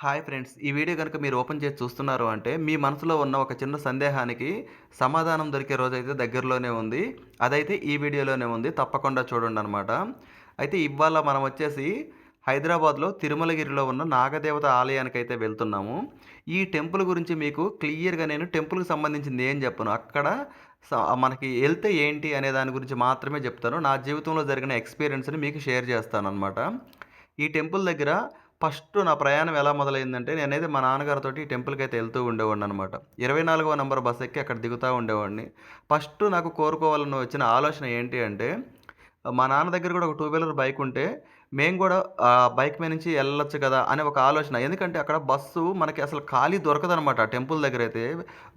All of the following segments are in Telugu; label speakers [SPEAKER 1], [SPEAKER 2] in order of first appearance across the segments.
[SPEAKER 1] హాయ్ ఫ్రెండ్స్ ఈ వీడియో కనుక మీరు ఓపెన్ చేసి చూస్తున్నారు అంటే మీ మనసులో ఉన్న ఒక చిన్న సందేహానికి సమాధానం దొరికే రోజైతే దగ్గరలోనే ఉంది. అదైతే ఈ వీడియోలోనే ఉంది. తప్పకుండా చూడండి అనమాట అయితే ఇవాళ మనం వచ్చేసి హైదరాబాద్లో తిరుమలగిరిలో ఉన్న నాగదేవత ఆలయానికి అయితే వెళ్తున్నాము. ఈ టెంపుల్ గురించి మీకు క్లియర్గా నేను టెంపుల్కి సంబంధించింది ఏం చెప్పను. అక్కడ స- మనకి వెళ్తే ఏంటి అనే దాని గురించి మాత్రమే చెప్తాను. నా జీవితంలో జరిగిన ఎక్స్పీరియన్స్ని మీకు షేర్ చేస్తాను అనమాట ఈ టెంపుల్ దగ్గర ఫస్ట్ నా ప్రయాణం ఎలా మొదలైందంటే నేనైతే మా నాన్నగారితో టెంపుల్కి అయితే వెళ్తూ ఉండేవాడిని అనమాట ఇరవై నాలుగవ నంబర్ బస్ ఎక్కి అక్కడ దిగుతూ ఉండేవాడిని. ఫస్ట్ నాకు కోరుకోవాలని వచ్చిన ఆలోచన ఏంటి అంటే మా నాన్న దగ్గర కూడా ఒక టూ వీలర్ బైక్ ఉంటే మేము కూడా ఆ బైక్ మీద నుంచి వెళ్ళొచ్చు కదా అనే ఒక ఆలోచన. ఎందుకంటే అక్కడ బస్సు మనకి అసలు ఖాళీ దొరకదనమాట టెంపుల్ దగ్గర అయితే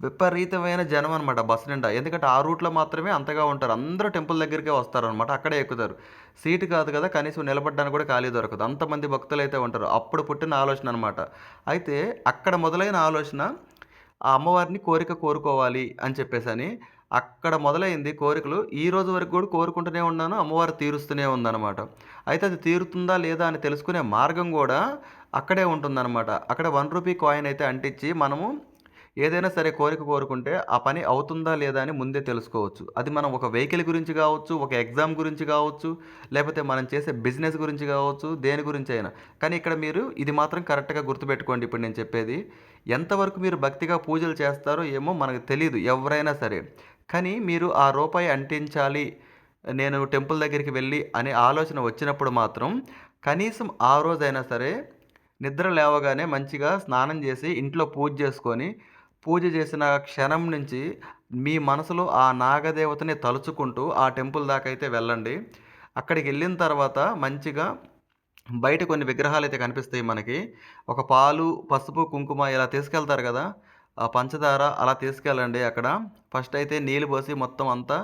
[SPEAKER 1] విపరీతమైన జనం అనమాట బస్సు నిండా. ఎందుకంటే ఆ రూట్లో మాత్రమే అంతగా ఉంటారు. అందరూ టెంపుల్ దగ్గరికే వస్తారనమాట అక్కడే ఎక్కుతారు. సీటు కాదు కదా కనీసం నిలబడడానికి కూడా ఖాళీ దొరకదు. అంతమంది భక్తులు అయితే ఉంటారు. అప్పుడు పుట్టిన ఆలోచన అనమాట అయితే అక్కడ మొదలైన ఆలోచన ఆ అమ్మవారిని కోరిక కోరుకోవాలి అని చెప్పేసి అని అక్కడ మొదలైంది కోరికలు. ఈ రోజు వరకు కూడా కోరుకుంటూనే ఉన్నాను. అమ్మవారు తీరుస్తూనే ఉందన్నమాట. అయితే అది తీరుతుందా లేదా అని తెలుసుకునే మార్గం కూడా అక్కడే ఉంటుందన్నమాట. అక్కడ వన్ రూపీ కాయిన్ అయితే అంటించి మనము ఏదైనా సరే కోరిక కోరుకుంటే ఆ పని అవుతుందా లేదా అని ముందే తెలుసుకోవచ్చు. అది మనం ఒక వెహికల్ గురించి కావచ్చు ఒక ఎగ్జామ్ గురించి కావచ్చు లేకపోతే మనం చేసే బిజినెస్ గురించి కావచ్చు దేని గురించి అయినా. కానీ ఇక్కడ మీరు ఇది మాత్రం కరెక్ట్గా గుర్తుపెట్టుకోండి ఇప్పుడు నేను చెప్పేది. ఎంతవరకు మీరు భక్తిగా పూజలు చేస్తారో ఏమో మనకు తెలియదు ఎవరైనా సరే. కానీ మీరు ఆ రూపాయి అంటించాలి నేను టెంపుల్ దగ్గరికి వెళ్ళి అనే ఆలోచన వచ్చినప్పుడు మాత్రం కనీసం ఆ రోజైనా సరే నిద్ర లేవగానే మంచిగా స్నానం చేసి ఇంట్లో పూజ చేసుకొని పూజ చేసిన క్షణం నుంచి మీ మనసులో ఆ నాగదేవతని తలుచుకుంటూ ఆ టెంపుల్ దాకా అయితే వెళ్ళండి. అక్కడికి వెళ్ళిన తర్వాత మంచిగా బయట కొన్ని విగ్రహాలు అయితే కనిపిస్తాయి మనకి. ఒక పాలు పసుపు కుంకుమ ఇలా తీసుకెళ్తారు కదా పంచదార అలా తీసుకెళ్ళండి అక్కడ. ఫస్ట్ అయితే నీళ్ళు పోసి మొత్తం అంతా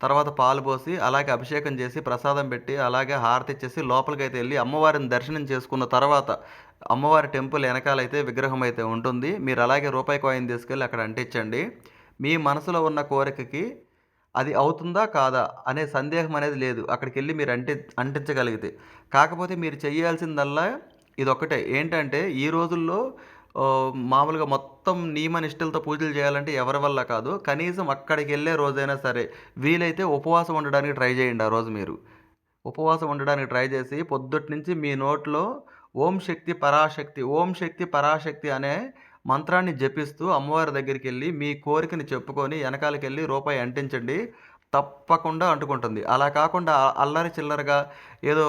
[SPEAKER 1] తర్వాత పాలు పోసి అలాగే అభిషేకం చేసి ప్రసాదం పెట్టి అలాగే హారతి ఇచ్చేసి లోపలికి అయితే వెళ్ళి అమ్మవారిని దర్శనం చేసుకున్న తర్వాత అమ్మవారి టెంపుల్ వెనకాలైతే విగ్రహం అయితే ఉంటుంది. మీరు అలాగే రూపాయి కాయిన్ తీసుకెళ్ళి అక్కడ అంటించండి. మీ మనసులో ఉన్న కోరికకి అది అవుతుందా కాదా అనే సందేహం అనేది లేదు. అక్కడికి వెళ్ళి మీరు అంటి అంటించగలిగితే. కాకపోతే మీరు చేయాల్సిందల్లా ఇది ఏంటంటే ఈ రోజుల్లో మామూలుగా మొత్తం నియమ నిష్టలతో పూజలు చేయాలంటే ఎవరి వల్ల కాదు. కనీసం అక్కడికి వెళ్ళే రోజైనా సరే వీలైతే ఉపవాసం ఉండడానికి ట్రై చేయండి ఆ రోజు మీరు. ఉపవాసం ఉండడానికి ట్రై చేసి పొద్దుటి నుంచి మీ నోట్లో ఓం శక్తి పరాశక్తి ఓం శక్తి పరాశక్తి అనే మంత్రాన్ని జపిస్తూ అమ్మవారి దగ్గరికి వెళ్ళి మీ కోరికని చెప్పుకొని వెనకాలకి వెళ్ళి రూపాయి అంటించండి. తప్పకుండా అంటుకుంటుంది. అలా కాకుండా అల్లరి చిల్లరగా ఏదో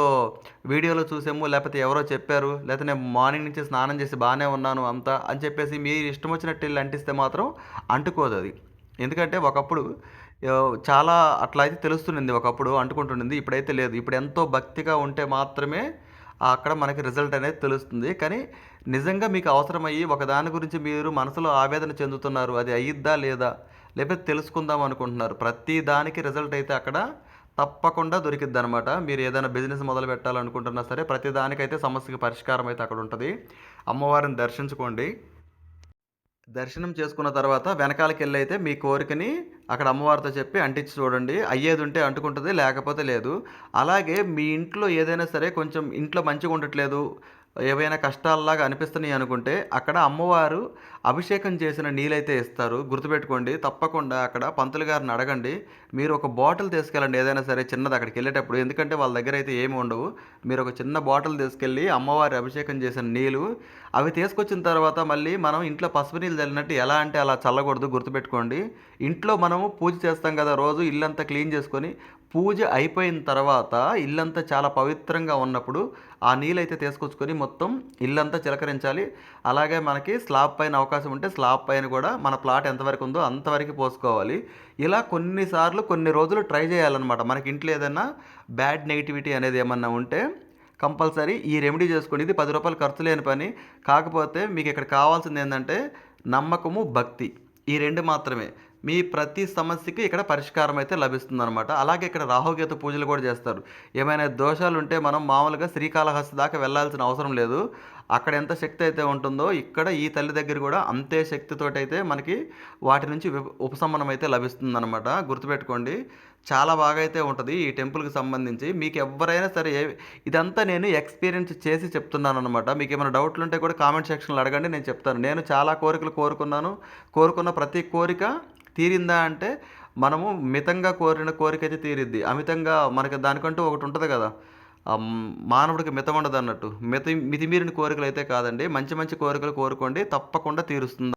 [SPEAKER 1] వీడియోలో చూసాము లేకపోతే ఎవరో చెప్పారు లేకపోతే నేను మార్నింగ్ నుంచి స్నానం చేసి బాగానే ఉన్నాను అంతా అని చెప్పేసి మీరు ఇష్టం వచ్చినట్టు వెళ్ళి అంటిస్తే మాత్రం అంటుకోదు అది. ఎందుకంటే ఒకప్పుడు చాలా అట్లా అయితే తెలుస్తుండింది ఒకప్పుడు అంటుకుంటుండింది ఇప్పుడైతే లేదు. ఇప్పుడు ఎంతో భక్తిగా ఉంటే మాత్రమే అక్కడ మనకి రిజల్ట్ అనేది తెలుస్తుంది. కానీ నిజంగా మీకు అవసరమయ్యి ఒకదాని గురించి మీరు మనసులో ఆవేదన చెందుతున్నారు అది అయ్యిద్దా లేదా? లేకపోతే తెలుసుకుందాం అనుకుంటున్నారు. ప్రతి దానికి రిజల్ట్ అయితే అక్కడ తప్పకుండా దొరికిద్ది అనమాట మీరు ఏదైనా బిజినెస్ మొదలు పెట్టాలనుకుంటున్నా సరే ప్రతి దానికైతే సమస్యకి పరిష్కారం అయితే అక్కడ ఉంటుంది. అమ్మవారిని దర్శించుకోండి. దర్శనం చేసుకున్న తర్వాత వెనకాలకి వెళ్ళి అయితే మీ కోరికని అక్కడ అమ్మవారితో చెప్పి అంటించి చూడండి. అయ్యేది ఉంటే అంటుకుంటుంది లేకపోతే లేదు. అలాగే మీ ఇంట్లో ఏదైనా సరే కొంచెం ఇంట్లో మంచిగా ఉండట్లేదు ఏవైనా కష్టాలలాగా అనిపిస్తున్నాయి అనుకుంటే అక్కడ అమ్మవారు అభిషేకం చేసిన నీళ్ళైతే ఇస్తారు. గుర్తుపెట్టుకోండి తప్పకుండా అక్కడ పంతులు గారిని అడగండి మీరు ఒక బాటిల్ తీసుకెళ్ళండి ఏదైనా సరే చిన్నది అక్కడికి వెళ్ళేటప్పుడు. ఎందుకంటే వాళ్ళ దగ్గర అయితే ఏమి ఉండవు. మీరు ఒక చిన్న బాటిల్ తీసుకెళ్ళి అమ్మవారి అభిషేకం చేసిన నీళ్ళు అవి తీసుకొచ్చిన తర్వాత మళ్ళీ మనం ఇంట్లో పసుపు నీళ్ళు చల్లినట్టు ఎలా అంటే అలా చల్లకూడదు గుర్తుపెట్టుకోండి. ఇంట్లో మనము పూజ చేస్తాం కదా రోజు ఇల్లంతా క్లీన్ చేసుకొని పూజ అయిపోయిన తర్వాత ఇల్లంతా చాలా పవిత్రంగా ఉన్నప్పుడు ఆ నీళ్ళైతే తీసుకొచ్చుకొని మొత్తం ఇల్లంతా చిలకరించాలి. అలాగే మనకి స్లాబ్ పైన అవకాశం ఉంటే స్లాబ్ పైన కూడా మన ప్లాట్ ఎంతవరకు ఉందో అంతవరకు పోసుకోవాలి. ఇలా కొన్నిసార్లు కొన్ని రోజులు ట్రై చేయాలన్నమాట. మనకి ఇంట్లో ఏదైనా బ్యాడ్ నెగిటివిటీ అనేది ఏమన్నా ఉంటే కంపల్సరీ ఈ రెమెడీ చేసుకోండి ఇది పది రూపాయలు ఖర్చు లేని పని. కాకపోతే మీకు ఇక్కడ కావాల్సింది ఏంటంటే నమ్మకము భక్తి. ఈ రెండు మాత్రమే. మీ ప్రతి సమస్యకి ఇక్కడ పరిష్కారం అయితే లభిస్తుందనమాట. అలాగే ఇక్కడ రాహుకేతు పూజలు కూడా చేస్తారు. ఏమైనా దోషాలుంటే మనం మామూలుగా శ్రీకాళహస్తి దాకా వెళ్ళాల్సిన అవసరం లేదు. అక్కడ ఎంత శక్తి అయితే ఉంటుందో ఇక్కడ ఈ తల్లి దగ్గర కూడా అంతే శక్తితోటి అయితే మనకి వాటి నుంచి ఉపశమనం అయితే లభిస్తుందనమాట. గుర్తుపెట్టుకోండి. చాలా బాగా అయితే ఉంటుంది ఈ టెంపుల్‌కి సంబంధించి. మీకు ఎవరైనా సరే ఇదంతా నేను ఎక్స్‌పీరియన్స్ చేసి చెప్తున్నానమాట మీకు ఏమైనా డౌట్లు ఉంటే కూడా కామెంట్ సెక్షన్‌లో అడగండి నేను చెప్తాను. నేను చాలా కోరికలు కోరుకున్నాను. కోరుకున్న ప్రతి కోరిక తీరిందా అంటే మనము మితంగా కోరిన కోరిక అయితే తీరిద్ది. అమితంగా మనకి దానికంటూ ఒకటి ఉంటుంది కదా మానవుడికి మితం ఉండదు అన్నట్టు మితి మితిమీరిన అయితే కాదండి. మంచి మంచి కోరికలు కోరుకోండి తప్పకుండా తీరుస్తుంది.